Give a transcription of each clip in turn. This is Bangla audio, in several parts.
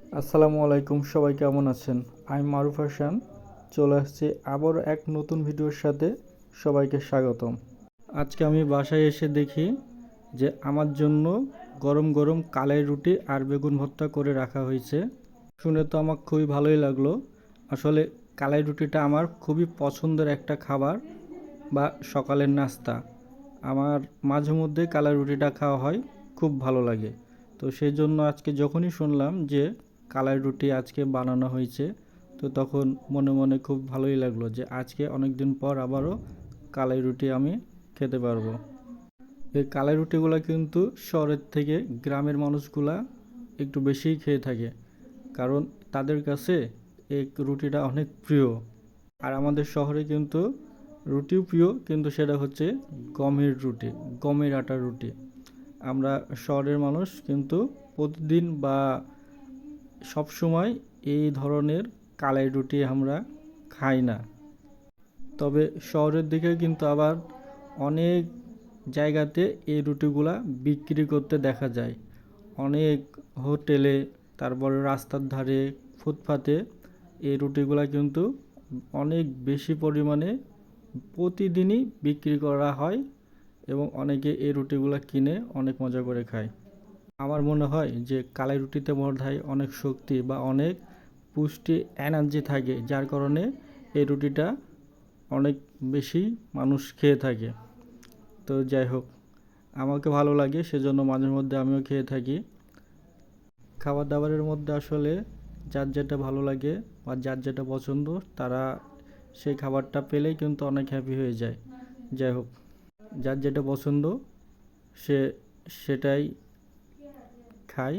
আসসালামু আলাইকুম, সবাই কেমন আছেন? আমি মারুফ হাসান, চলে আসছি আবার এক নতুন ভিডিওর সাথে সবাইকে স্বাগতম। আজকে আমি বাসায় এসে দেখি যে আমার জন্য গরম গরম কালাই রুটি আর বেগুন ভর্তা করে রাখা হয়েছে। শুনে তো আমার খুবই ভালোই লাগল। আসলে কালাই রুটিটা আমার খুবই পছন্দের একটা খাবার বা সকালের নাস্তা। আমার মাঝে মধ্যে কালাই রুটিটা খাওয়া হয়, খুব ভালো লাগে। তো সেই জন্য আজকে যখনই শুনলাম যে কালাই রুটি আজকে বানানো হয়েছে। তো তখন মনে মনে খুব ভালোই লাগল যে আজকে অনেক দিন পর আবারও কালাই রুটি আমি খেতে পারব। এই কালাই রুটিগুলো কিন্তু শহরের থেকে গ্রামের মানুষগুলা একটু বেশিই খেয়ে থাকে। কারণ তাদের কাছে এই রুটিটা অনেক প্রিয়। আর আমাদের শহরে কিন্তু রুটিও প্রিয়, কিন্তু সেটা হচ্ছে গমের রুটি, গমের আটার রুটি। আমরা শহরের মানুষ কিন্তু প্রতিদিন বা সব সময় এই ধরনের কালাই রুটি আমরা খাই না। তবে শহরের দিকে কিন্তু আবার অনেক জায়গাতে এই রুটিগুলা বিক্রি করতে দেখা যায়। অনেক হোটেলে, তারপরে রাস্তার ধারে, ফুটপাতে এই রুটিগুলা কিন্তু অনেক বেশি পরিমাণে প্রতিদিনই বিক্রি করা হয় এবং অনেকে এই রুটিগুলা কিনে অনেক মজা করে খায়। আমার মনে হয় যে কালাই রুটিতে বোধহয় অনেক শক্তি বা অনেক পুষ্টি এনার্জি থাকে, যার কারণে এই রুটিটা অনেক বেশি মানুষ খেয়ে থাকে। তো যাই হোক, আমাকে ভালো লাগে, সেজন্য মাঝে মধ্যে আমিও খেয়ে থাকি। খাবার দাবারের মধ্যে আসলে যার যেটা ভালো লাগে বা যার যেটা পছন্দ, তারা সেই খাবারটা পেলেই কিন্তু অনেক হ্যাপি হয়ে যায়। যাই হোক, যার যেটা পছন্দ, সে সেটাই খায়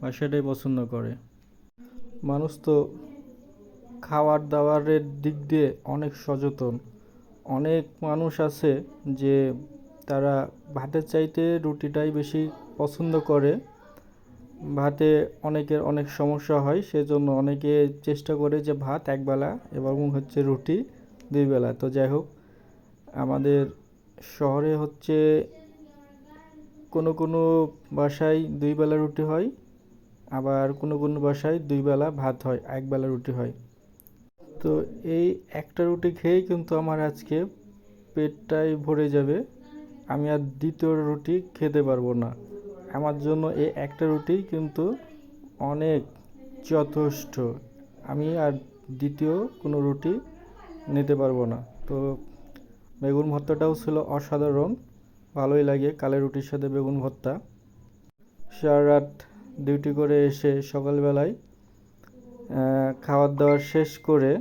বা সেটাই পছন্দ করে। মানুষ তো খাবার দাওয়ারের দিক দিয়ে অনেক সচেতন। অনেক মানুষ আছে যে তারা ভাতের চাইতে রুটিটাই বেশি পছন্দ করে। ভাতে অনেকের অনেক সমস্যা হয়, সেজন্য অনেকে চেষ্টা করে যে ভাত একবেলা এবং হচ্ছে রুটি দুই বেলা। তো যাই হোক, আমাদের শহরে হচ্ছে কোনো কোনো বাসায় দুই বেলা রুটি হয়, আবার কোনো কোনো বাসায় দুই বেলা ভাত হয়, এক বেলা রুটি হয়। তো এই একটা রুটি খেয়েই কিন্তু আমার আজকে পেটটাই ভরে যাবে। আমি আর দ্বিতীয় রুটি খেতে পারব না। আমার জন্য এই একটা রুটি কিন্তু অনেক যথেষ্ট। আমি আর দ্বিতীয় কোনো রুটি নিতে পারব না। তো বেগুন ভর্তাটাও ছিল অসাধারণ। ভালোই লাগে। কালে রুটির সাথে বেগুন ভর্তা। সারা রাত ডিউটি করে এসে সকালবেলায় খাওয়ার দাওয়ার শেষ করে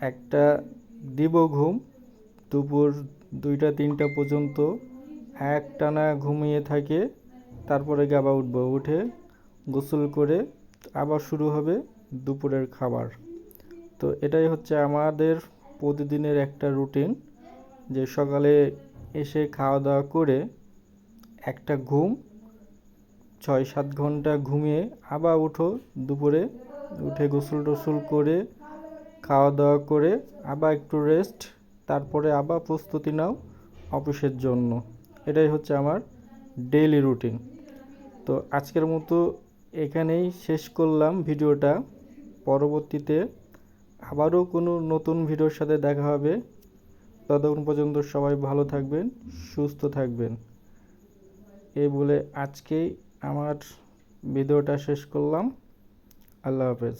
একটা দিব ঘুম। দুপুর দুইটা, তিনটা পর্যন্ত এক টানা ঘুমিয়ে থাকে। তারপরে গাবা উঠবো। উঠে গোসল করে আবার শুরু হবে দুপুরের খাবার। তো এটাই হচ্ছে আমাদের প্রতিদিনের একটা রুটিন যে সকালে এসে খাওয়া দাওয়া করে একটা ঘুম ছয় সাত ঘণ্টা ঘুমিয়ে আবার উঠো দুপুরে। উঠে গোসল টোসল করে খাওয়া দাওয়া করে আবার একটু রেস্ট তারপরে আবার প্রস্তুতি নাও অফিসের জন্য। এটাই হচ্ছে আমার ডেইলি রুটিন তো আজকের মতো এখানেই শেষ করলাম ভিডিওটা। পরবর্তীতে আবারও কোনো নতুন ভিডিওর সাথে দেখা হবে। ততক্ষণ পর্যন্ত সবাই ভালো থাকবেন, সুস্থ থাকবেন। এই বলে আজকেই আমার ভিডিওটা শেষ করলাম। আল্লাহ হাফেজ।